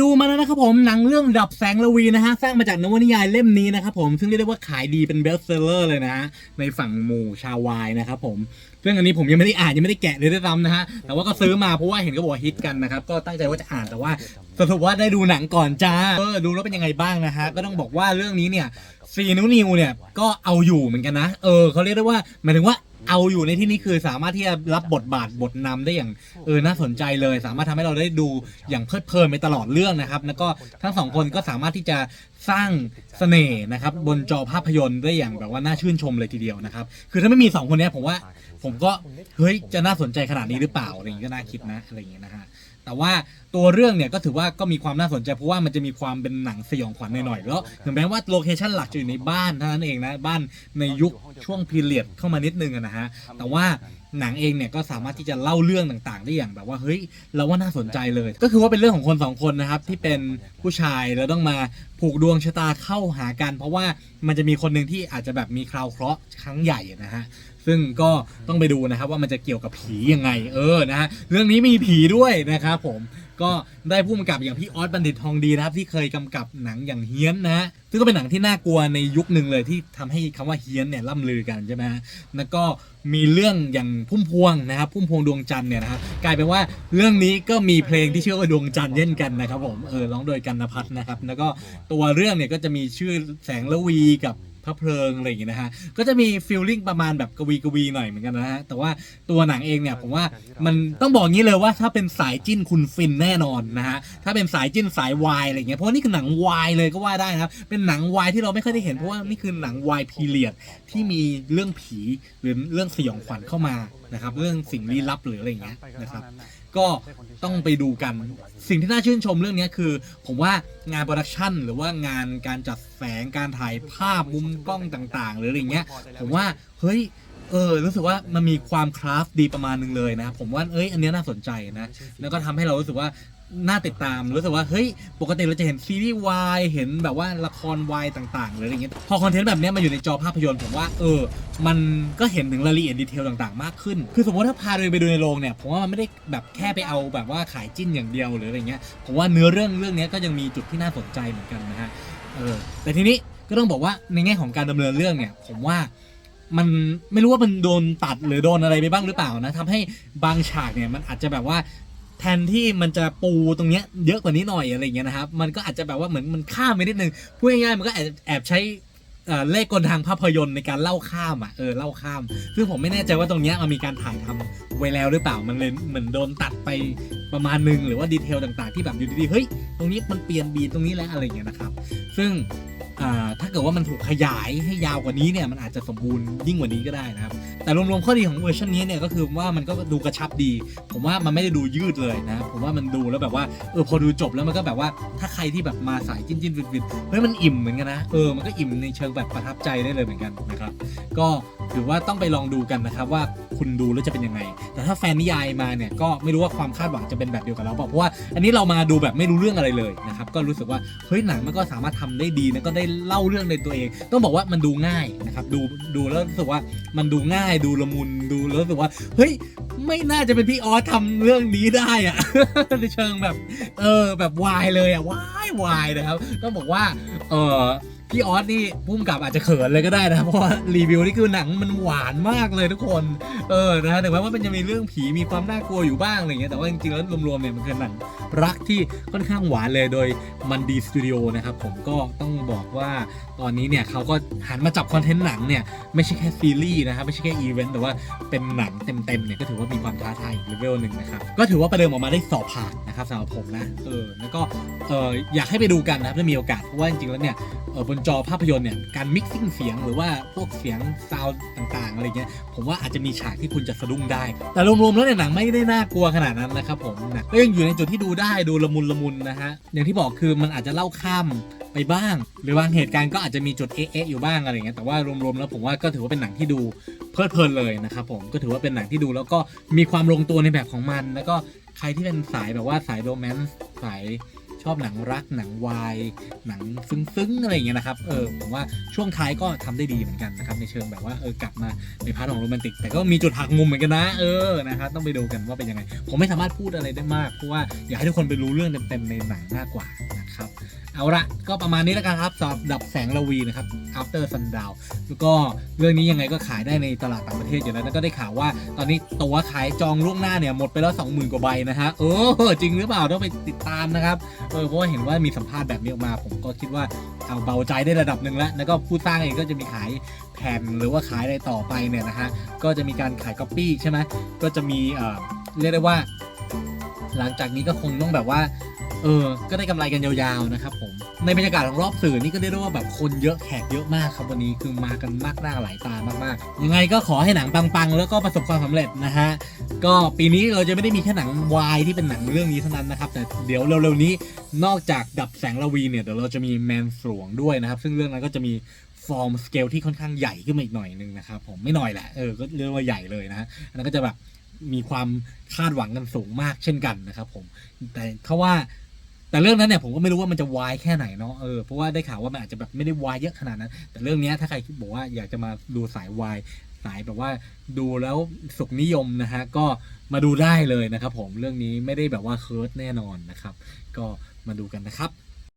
ดูมาแล้วนะครับผมหนังเรื่องดับแสงระวีนะฮะสร้างมาจากนวนิยายเล่มนี้นะครับผมซึ่งเรียกได้ว่าขายดีเป็นเบสเซลเลอร์เลยนะฮะในฝั่งหมู่ชาววายนะครับผมซึ่งอันนี้ผมยังไม่ได้อ่านยังไม่ได้แกะเลยด้วยซ้ำนะฮะแต่ว่าก็ซื้อมาเพราะว่าเห็นก็บอกว่าฮิตกันนะครับก็ตั้งใจว่าจะอ่านแต่ว่าสรุปว่าได้ดูหนังก่อนจ้าเออดูแล้วเป็นยังไงบ้างนะฮะก็ต้องบอกว่าเรื่องนี้เนี่ยซีนูนิวเนี่ยก็เอาอยู่เหมือนกันนะเออเขาเรียกได้ว่าหมายถึงว่า เอาอยู่ในที่นี้คือสามารถที่จะรับบทบาทบทนำได้อย่างเออน่าสนใจเลย สามารถทำให้เราได้ดูอย่างเพลิดเพลินไปตลอดเรื่องนะครับ แล้วก็ทั้งสองคนก็สามารถที่จะสร้างเสน่ห์นะครับบนจอภาพยนตร์ได้อย่างแบบว่าน่าชื่นชมเลยทีเดียวนะครับ คือถ้าไม่มีสองคนเนี้ยผมว่า ผมก็เฮ้ยจะน่าสนใจขนาดนี้หรือเปล่าอะไรอย่างนี้ก็น่าคิดนะอะไรอย่างเงี้ยนะฮะ แต่ว่าตัวเรื่องเนี่ยก็ถือว่าก็มีความน่าสนใจเพราะว่ามันจะมีความเป็นหนังสยองขวัญหน่อยๆแล้วถึงแม้ว่าโลเคชั่นหลักจะอยู่ในบ้านเท่านั้นเองนะบ้านในยุคช่วงพีเรียดเข้ามานิดนึงอะนะฮะแต่ว่าหนังเองเนี่ยก็สามารถที่จะเล่าเรื่องต่างๆ ได้อย่างแบบว่าเฮ้ยเราว่าน่าสนใจเลย ก็คือว่าเป็นเรื่องของคนสองคนนะครับที่เป็นผู้ชายแล้วต้องมาผูกดวงชะตาเข้าหากัน เพราะว่ามันจะมีคนหนึ่งที่อาจจะแบบมีคราวเคราะห์ครั้งใหญ่นะฮะ ซึ่งก็ต้องไปดูนะครับว่ามันจะเกี่ยวกับผียังไง เออนะฮะเรื่องนี้มีผีด้วยนะครับผมก็ได้ผู้กำกับอย่างพี่ออสบัณฑิตทองดีนะครับที่เคยกำกับหนังอย่างเฮี้ยนนะฮะซึ่งก็เป็นหนังที่น่ากลัวในยุคหนึ่งเลยที่ทำให้คำว่าเฮี้ยนเนี่ยล่ำลือกันใช่ไหมฮะแล้วก็มีเรื่องอย่างพุ่มพวงนะครับพุ่มพวงดวงจันทร์เนี่ยนะครับกลายเป็นว่าเรื่องนี้ก็มีเพลงที่ชื่อว่าดวงจันทร์เช่นกันนะครับผมเออร้องโดยกันนภัทรนะครับ แล้วก็ตัวเรื่องเนี่ยก็จะมีชื่อแสงละวีกับ ระเพลิงอะไรอย่างเงี้ยนะฮะก็จะมีฟีลลิ่งประมาณแบบกวีกวีหน่อยเหมือนกันนะฮะแต่ว่าตัวหนังเองเนี่ยผมว่ามันต้องบอกงี้เลยว่าถ้าเป็นสายจิ้นคุณฟินแน่นอนนะฮะถ้าเป็นสายจิ้นสายวายอะไรเงี้ยเพราะว่านี่คือหนังวายเลยก็ว่าได้นะครับเป็นหนังวายที่เราไม่ค่อยได้เห็นเพราะว่านี่คือหนังวายพีเรียดที่มีเรื่องผีหรือเรื่องสยองขวัญเข้ามานะครับเรื่องสิ่งลี้ลับหรืออะไรอย่างเงี้ยนะครับก็ต้องไปดูกัน สิ่งที่น่าชื่นชมเรื่องนี้คือ ผมว่างานโปรดักชันหรือว่างานการจัดแสงการถ่ายภาพมุมกล้องต่าง ๆ หรืออะไรเงี้ยผมว่าเฮ้ยเออรู้สึกว่ามันมีความคราฟดีประมาณหนึงเลยนะ ผมว่าเอ้ยอันนี้น่าสนใจนะ แล้วก็ทำให้เรารู้สึกว่า น่าติดตามรู้สึกว่าเฮ้ยปกติเราจะเห็นซีรีส์วายเห็นแบบว่าละครวายต่างๆหรืออะไรเงี้ยพอคอนเทนต์แบบเนี้ยมาอยู่ในจอภาพยนตร์ผมว่าเออ มันก็เห็นถึงรายละเอียดดีเทลต่างๆ มากขึ้น คือสมมติถ้าพาไปดูในโรงเนี่ยผมว่ามันไม่ได้แบบแค่ไปเอาแบบว่าขายจิ้นอย่างเดียวหรืออะไรเงี้ยผมว่าเนื้อเรื่องเรื่องเนี้ยก็ยังมีจุดที่น่าสนใจเหมือนกันนะฮะเออแต่ทีนี้ก็ต้องบอกว่าในแง่ของการดำเนินเรื่องเนี่ยผมว่ามันไม่รู้ว่ามันโดนตัดหรือโดนอะไรไปบ้างหรือเปล่านะทำให้บางฉากเนี่ยมันอาจจะแบบว่า แทนที่มันจะปูตรงเนี้ยเยอะกว่านี้หน่อยอะไรอย่างเงี้ยนะครับ มันก็อาจจะแบบว่าเหมือนมันข้ามไปนิดนึงพูดง่ายๆมันก็แอบแอบใช้เอ่อเลขกลทางภาพยนตร์ในการเล่าข้ามอะเออเล่าข้ามซึ่งผมไม่แน่ใจว่าตรงเนี้ยมันมีการถ่ายทำไว้แล้วหรือเปล่ามันเลยเหมือนโดนตัดไปประมาณนึงหรือว่าดีเทลต่างๆ ที่แบบอยู่ดีๆเฮ้ยตรงนี้มันเปลี่ยนบีตรงนี้แล้วอะไรอย่างเงี้ยนะครับ ซึ่ง ถ้าเกิดว่ามันถูกขยายให้ยาวกว่านี้เนี่ยมันอาจจะสมบูรณ์ยิ่งกว่านี้ก็ได้นะครับ แต่รวมๆข้อดีของเวอร์ชันนี้เนี่ยก็คือว่ามันก็ดูกระชับดี ผมว่ามันไม่ได้ดูยืดเลยนะ ผมว่ามันดูแล้วแบบว่าเออพอดูจบแล้วมันก็แบบว่าถ้าใครที่แบบมาสายจิ้นจิ้นๆฟินเฮ้ยมันอิ่มเหมือนกันนะเออมันก็อิ่มในเชิงแบบประทับใจได้เลยเหมือนกันนะครับก็ถือว่าต้องไปลองดูกันนะครับว่าคุณดูแล้วจะเป็นยังไง แต่ถ้าแฟนนิยายมาเนี่ยก็ไม่รู้ว่าความคาดหวังจะเป็นแบบเดียวกับเราเปล่าเพราะว่าอันนี้เรามาดูแบบไม่รู้เรื่องอะไรเลยนะครับก็รู้สึกว่าเฮ้ยหนังมันก็สามารถทำได้ดีแล้วก็ได้เล่าเรื่องในตัวเอง ต้องบอกว่ามันดูง่ายนะครับ ดูดูแล้วรู้สึกว่ามันดูง่ายดูละมุนดูแล้วรู้สึกว่าเฮ้ยไม่น่าจะเป็นพี่ออสทำเรื่องนี้ได้อะในเชิงแบบ เออแบบวายเลยอะวายวายนะครับต้องบอกว่า เออ พี่ออสนี่พุ่มกับอาจจะเขินเลยก็ได้นะเพราะว่ารีวิวนี่คือหนังมันหวานมากเลยทุกคนเออนะฮะถึงแม้ว่ามันจะมีเรื่องผีมีความน่ากลัวอยู่บ้างอะไรเงี้ยแต่ว่าจริงๆแล้วรวมๆเนี่ยมันคือหนังรักที่ค่อนข้างหวานเลยโดยมันดีสตูดิโอนะครับผมก็ต้องบอกว่าตอนนี้เนี่ยเขาก็หันมาจับคอนเทนต์หนังเนี่ยไม่ใช่แค่ซีรีส์นะครับไม่ใช่แค่อีเวนต์แต่ว่าเป็นหนังเต็มๆเนี่ยก็ถือว่ามีความท้าทายอีกเลเวลหนึ่งนะครับก็ถือว่าประเดิมออกมาได้สอบผ่านนะครับสำหรับผมนะเออแล้วก็เอออยากให้ไปดูกันนะครับถ้ามีโอกาสเพราะว่าจริงๆแล้วเนี่ยเออบนจอภาพยนตร์เนี่ยการมิกซิ่งเสียงหรือว่าพวกเสียงซาวด์ต่างๆอะไรเงี้ยผมว่าอาจจะมีฉากที่คุณจะสะดุ้งได้ แต่รวมๆแล้วเนี่ยหนังไม่ได้น่ากลัวขนาดนั้นนะครับผมนังก็ยังอยู่ในจุดที่ดูได้ดูละมุนละมุนนะฮะอย่างที่บอกคือมันอาจจะเล่าข้ามไปบ้าง หรือบางเหตุการณ์ก็อาจจะมีจุดเอ๊ะอยู่บ้างอะไรเงี้ยแต่ว่ารวมๆแล้วผมว่าก็ถือว่าเป็นหนังที่ดูเพลิดเพลินเลยนะครับผมก็ถือว่าเป็นหนังที่ดูแล้วก็มีความลงตัวในแบบของมัน แล้วก็ใครที่เป็นสายแบบว่าสายโรแมนต์สาย ชอบหนังรักหนังวายหนังซึ้งๆอะไรอย่างเงี้ยนะครับเออผมว่าช่วงท้ายก็ทำได้ดีเหมือนกันนะครับในเชิงแบบว่าเออกลับมาในพาร์ทของโรแมนติก แต่ก็มีจุดหักมุมเหมือนกันนะเออนะครับต้องไปดูกันว่าเป็นยังไง ผมไม่สามารถพูดอะไรได้มากเพราะว่าอยากให้ทุกคนไปรู้เรื่องเต็มๆในหนังมากกว่า นะครับ เอาละก็ประมาณนี้แล้วกันครับสำหรับดับแสงระวีนะครับ After Sundown แล้วก็เรื่องนี้ยังไงก็ขายได้ในตลาดต่างประเทศอยู่แล้วแล้วก็ได้ข่าวว่าตอนนี้ตัวขายจองล่วงหน้าเนี่ยหมดไปแล้ว 20,000 กว่าใบนะฮะเออจริงหรือเปล่าต้องไปติดตามนะครับเออเพราะว่าเห็นว่ามีสัมภาษณ์แบบนี้ออกมา ผมก็คิดว่าเอาเบาใจได้ระดับหนึ่งแล้วแล้วก็ผู้สร้างเองก็จะมีขายแผ่นหรือว่าขายอะไรต่อไปเนี่ยนะฮะก็จะมีการขายก๊อปปี้ใช่ไหมก็จะมีเอ่อเรียกได้ว่า หลังจากนี้ก็คงต้องแบบว่า เออ ก็ได้กำไรกันยาวๆนะครับผม ในบรรยากาศของรอบสื่อนี่ก็เรียกได้ว่าแบบคนเยอะแขกเยอะมากครับวันนี้คือมากันมากหน้าหลายตามากๆ ยังไงก็ขอให้หนังปังๆ แล้วก็ประสบความสำเร็จนะฮะ ก็ปีนี้เราจะไม่ได้มีแค่หนังวายที่เป็นหนังเรื่องนี้เท่านั้นนะครับ แต่เดี๋ยวเร็วๆนี้นอกจากดับแสงระวีเนี่ยเดี๋ยวเราจะมีแมนสวงด้วยนะครับ ซึ่งเรื่องนั้นก็จะมีฟอร์มสเกลที่ค่อนข้างใหญ่ขึ้นมาอีกหน่อยนึงนะครับผมไม่หน่อยแหละเออก็เรียกว่าใหญ่เลยนะฮะอันนั้นก็จะแบบมีความคาดหวังกันสูงมากเช่นกันนะครับผมแต่เขาว่า แต่เรื่องนั้นเนี่ยผมก็ไม่รู้ว่ามันจะวายแค่ไหนเนาะเออเพราะว่าได้ข่าวว่ามันอาจจะแบบไม่ได้วายเยอะขนาดนั้น แต่เรื่องนี้ถ้าใครคิดบอกว่าอยากจะมาดูสายวายสายแบบว่าดูแล้วสุขนิยมนะฮะก็มาดูได้เลยนะครับผมเรื่องนี้ไม่ได้แบบว่าเคิร์ดแน่นอนนะครับ ก็มาดูกันนะครับ